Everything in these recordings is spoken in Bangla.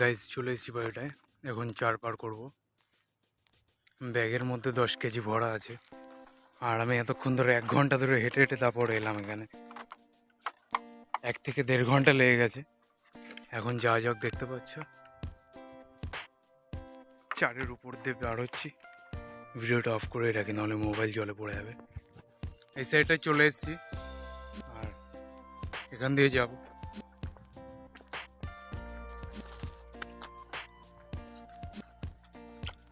গাইজ চলে এসেছি বাড়িটায়। এখন চার পার করব। ব্যাগের মধ্যে দশ কেজি ভরা আছে। আর আমি এতক্ষণ ধরে এক ঘণ্টা ধরে হেঁটে হেঁটে তারপরে এলাম এখানে। এক থেকে দেড় ঘণ্টা লেগে গেছে। এখন যা যাক দেখতে পাচ্ছ। চারের উপর দিয়ে বার হচ্ছি ভিডিওটা অফ করে রাখি, নাহলে মোবাইল জলে পড়ে যাবে। এই সাইডটায় চলে এসেছি। আর এখান দিয়ে যাব।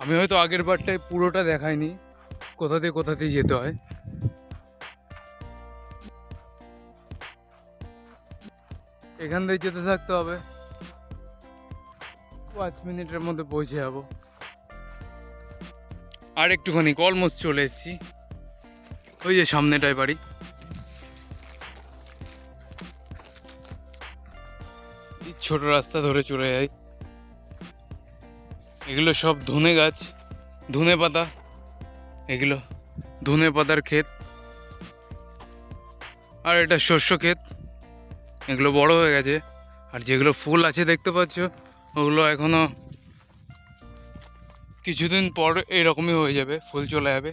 আমি হয়তো আগের বারটায় পুরোটা দেখাইনি। কোথা দিয়ে কোথা দিয়ে যেতে হয়। এখান দিয়ে যেতে থাকতে হবে। পাঁচ মিনিটের মধ্যে পৌঁছে যাব। আর একটুখানি অলমোস্ট চলে এসেছি। ওই যে সামনেটায় বাড়ি। ছোট রাস্তা ধরে চলে যাই। এগুলো সব ধনে গাছ, ধনে পাতা, এগুলো ধনে পাতার ক্ষেত। আর এটা শস্য ক্ষেত, এগুলো বড় হয়ে গেছে। আর যেগুলো ফুল আছে দেখতে পাচ্ছ, ওগুলো এখনও কিছুদিন পর এইরকমই হয়ে যাবে, ফুল চলে যাবে,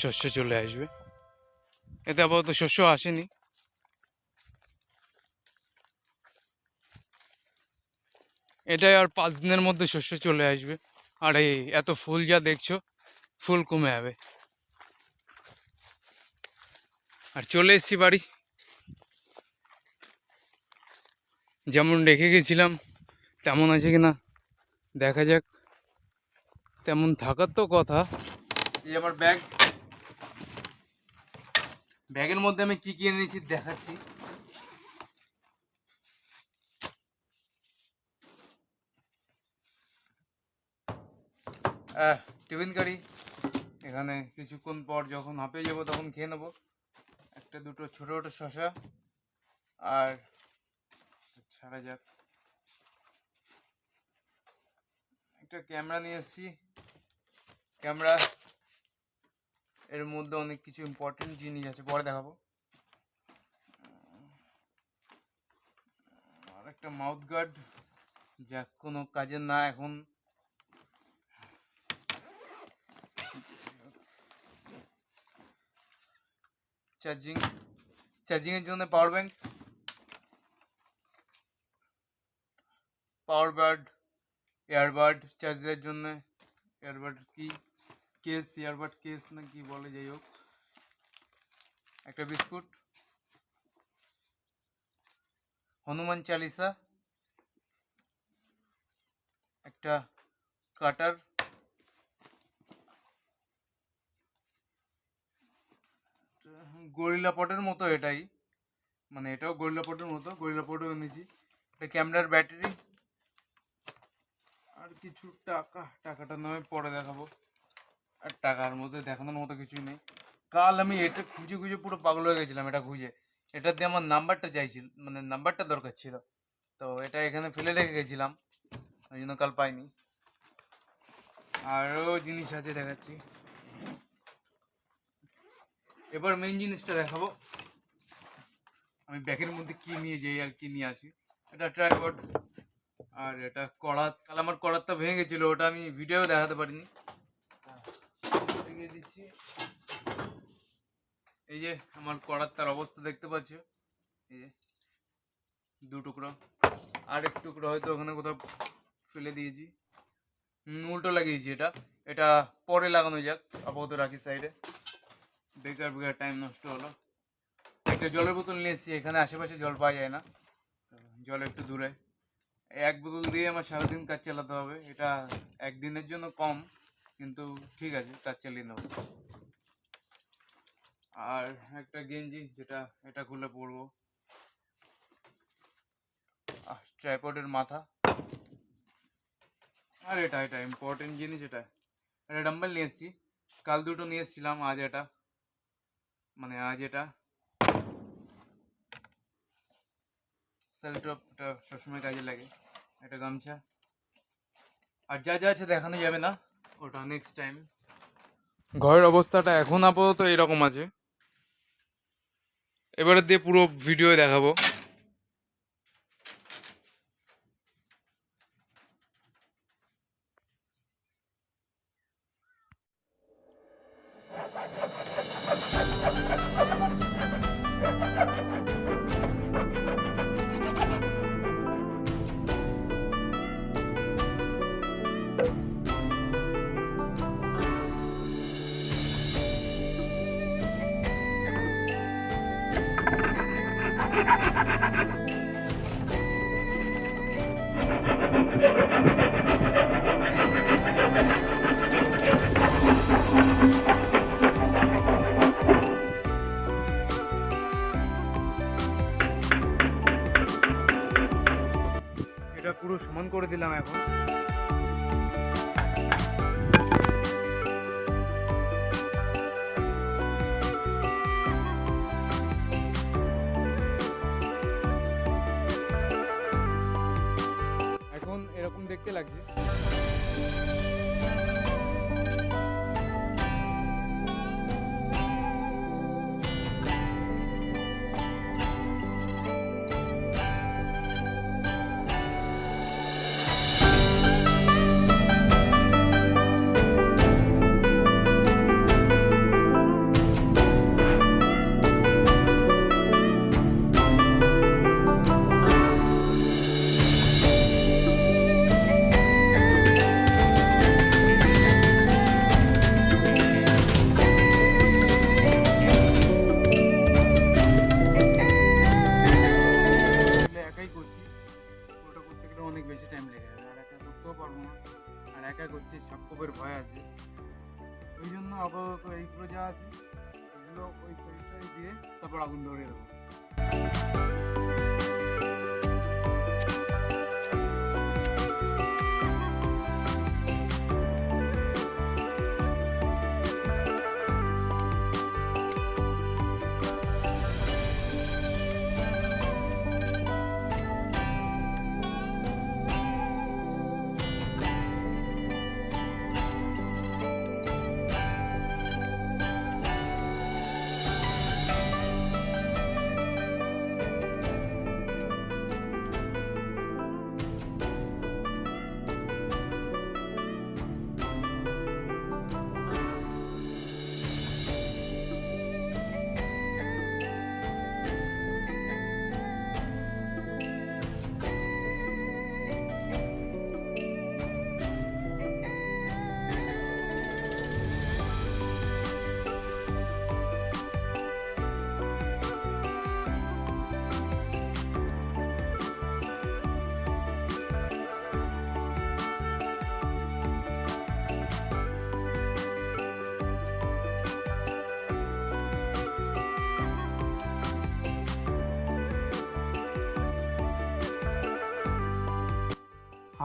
শস্য চলে আসবে। এতে আপাতত শস্য আসেনি। এটাই আর পাঁচ দিনের মধ্যে শস্য চলে আসবে। আর এত ফুল যা দেখছ, ফুল কমে যাবে। আর চলে এসেছি বাড়ি। যেমন রেখে গেছিলাম, তেমন আছে কিনা দেখা যাক। তেমন থাকার তো কথা। এই আমার ব্যাগ। ব্যাগের মধ্যে আমি কি কি এনেছি দেখাচ্ছি। Tiffin curry. এখানে কিছুক্ষণ পর যখন হাঁপিয়ে যাব তখন খেয়ে নেব। একটা দুটো ছোটো ছোটো শশা আর ছাড়া যাক। একটা ক্যামেরা নিয়ে এসেছি। ক্যামেরা, এর মধ্যে অনেক কিছু ইম্পর্টেন্ট জিনিস আছে, পরে দেখাবো। আর একটা মাউথ গার্ড যা কোনো কাজের না এখন চার্জিং চার্জিংয়ের জন্য power bank power bird airbud চার্জের জন্য. এয়ারবাড কি? কেস এয়ারবাড কেস না কি বলে, যাই হোক। একটা বিস্কুট। হনুমান চালিসা। একটা কাটার। গরিলা পটের মতো এটাই। মানে এটাও গরিলা পটের মতো, গরিলা পটও এনেছি। এটা ক্যামেরার ব্যাটারি। আর কিছু টাকা, টাকাটা নয় পরে দেখাবো। আর টাকার মধ্যে দেখানোর মতো কিছুই নেই। কাল আমি এটা খুঁজে খুঁজে পুরো পাগল হয়ে গেছিলাম এটা খুঁজে। এটা দিয়ে আমার নাম্বারটা চাইছিল মানে নাম্বারটা দরকার ছিল। তো এটা এখানে ফেলে রেখে গেছিলাম। ওই জন্য কাল পাইনি। আরও জিনিস আছে দেখাচ্ছি। এবার মেন জিনিসটা দেখাবো। আমি ব্যাগের মধ্যে কি নিয়ে যাই আর কি নিয়ে আসি। এটা ট্রাইপড আর এটা কড়া। কাল আমার কড়ারটা ভেঙে গেছিল, ওটা আমি ভিডিও দেখাতে পারিনি। দিচ্ছি। এই যে আমার কড়ার তার অবস্থা দেখতে পাচ্ছ? এই যে দু টুকরো। আর এক টুকরো হয়তো ওখানে কোথাও ফেলে দিয়েছি। উল্টো লাগিয়েছি এটা। এটা পরে লাগানো যাক, আপাতত রাখি সাইডে বেকার বেকার টাইম নষ্ট হলো। একটা জলের বোতল নিয়ে এসেছি এখানে আশেপাশে জল পাওয়া যায় না। জল একটু দূরে। এক বোতল দিয়ে আমার সারাদিন কাজ চালাতে হবে। এটা একদিনের জন্য কম, কিন্তু ঠিক আছে, কাজ চালিয়ে নেব। আর একটা গেঞ্জি, যেটা, এটা খুলে পরবো। ট্রাইপডের মাথা। আর এটা এটা ইম্পর্টেন্ট জিনিস এটা। এটা ডাম্বেল নিয়ে এসেছি কাল দুটো নিয়ে এসেছিলাম আজ এটা। মানে আজ এটা সেলটপটা সবসময় কাজে লাগে। এটা গামছা। আর যা যা আছে দেখানো যাবে না। ওটা নেক্সট টাইম ঘরের অবস্থাটা এখন আপাতত এরকম আছে। এবারে দিয়ে পুরো ভিডিও দেখাবো। এটা পুরো সমান করে দিলাম এখন। অনেক বেশি টাইম লেগে যাবে। আর একা করতেও পারব না। আর একা করছি, সাপকোপের ভয় আছে। ওই জন্য আপাতত এইগুলো যা আছে, এগুলো ওই সাইডটাই দিয়ে তারপর আগুন ধরে দেবো।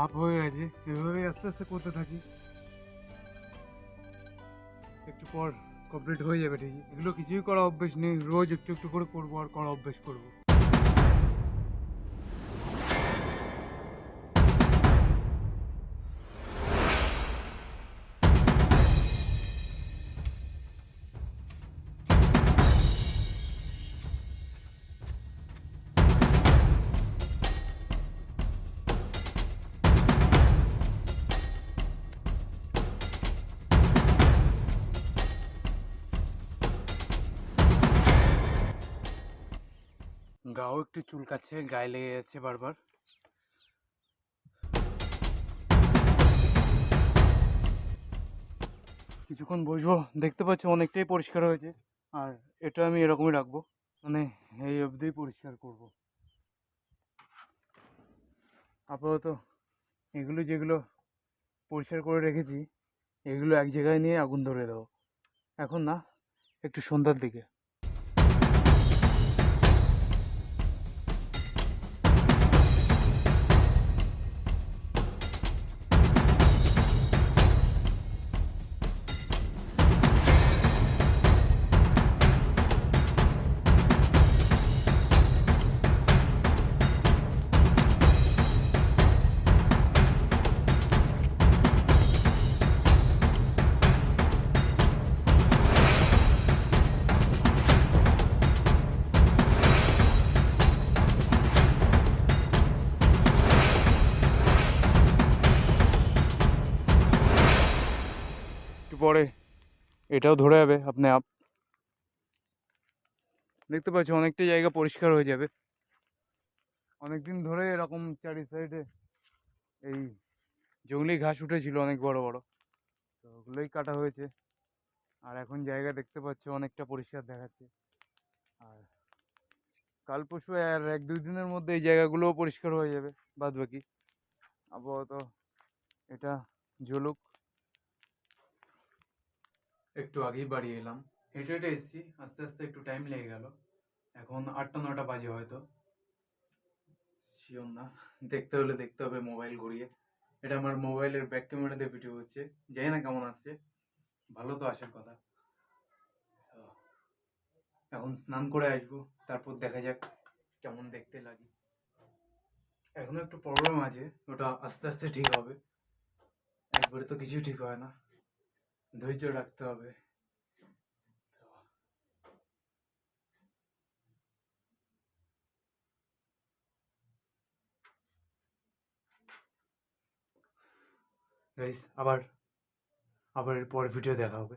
হাফ হয়ে গেছে। এভাবেই আস্তে আস্তে করতে থাকি। একটু পর কমপ্লিট হয়ে যাবে ঠিকই। এগুলো কিছুই করা অভ্যেস নেই। রোজ একটু একটু করে করব আর করা অভ্যেস করব। গাও একটু চুলকাচ্ছে গায়ে লেগে যাচ্ছে বারবার। কিছুক্ষণ বসবো, দেখতে পাচ্ছি অনেকটাই পরিষ্কার হয়েছে। আর এটা আমি এরকমই রাখব মানে এই অবধি পরিষ্কার করব। আপাতত এগুলো যেগুলো পরিষ্কার করে রেখেছি, এগুলো এক জায়গায় নিয়ে আগুন ধরে দেবো। এখন না, একটু সন্ধ্যার দিকে। পরে এটাও ধরে যাবে আপনি আপ দেখতে পাচ্ছি অনেকটা জায়গা পরিষ্কার হয়ে যাবে। অনেকদিন ধরে এরকম চারি সাইডে এই জঙ্গলি ঘাস উঠেছিল অনেক বড় বড়। তো ওগুলোই কাটা হয়েছে। আর এখন জায়গা দেখতে পাচ্ছি অনেকটা পরিষ্কার দেখাচ্ছে। আর কাল পরশু আর এক দুই দিনের মধ্যে এই জায়গাগুলোও পরিষ্কার হয়ে যাবে। বাদ বাকি আপাতত এটা জ্বলুক একটু আগেই বাড়ি এলাম। হেঁটে হেঁটে এসেছি, আস্তে আস্তে একটু টাইম লেগে গেল। এখন আটটা নটা বাজে হয়তো। শিওর না। দেখতে হলে দেখতে হবে মোবাইল ঘুরিয়ে। এটা আমার মোবাইলের ব্যাক ক্যামেরা ক্যামেরাতে ভিডিও হচ্ছে। জানি না কেমন আসছে ভালো তো আসার কথা। এখন স্নান করে আসব, তারপর দেখা যাক কেমন দেখতে লাগে। এখনও একটু প্রবলেম আছে, ওটা আস্তে আস্তে ঠিক হবে। একবারে তো কিছুই ঠিক হয় না। ধৈর্য রাখতে হবে। গাইস আবার আবার এর পর ভিডিও দেখা হবে।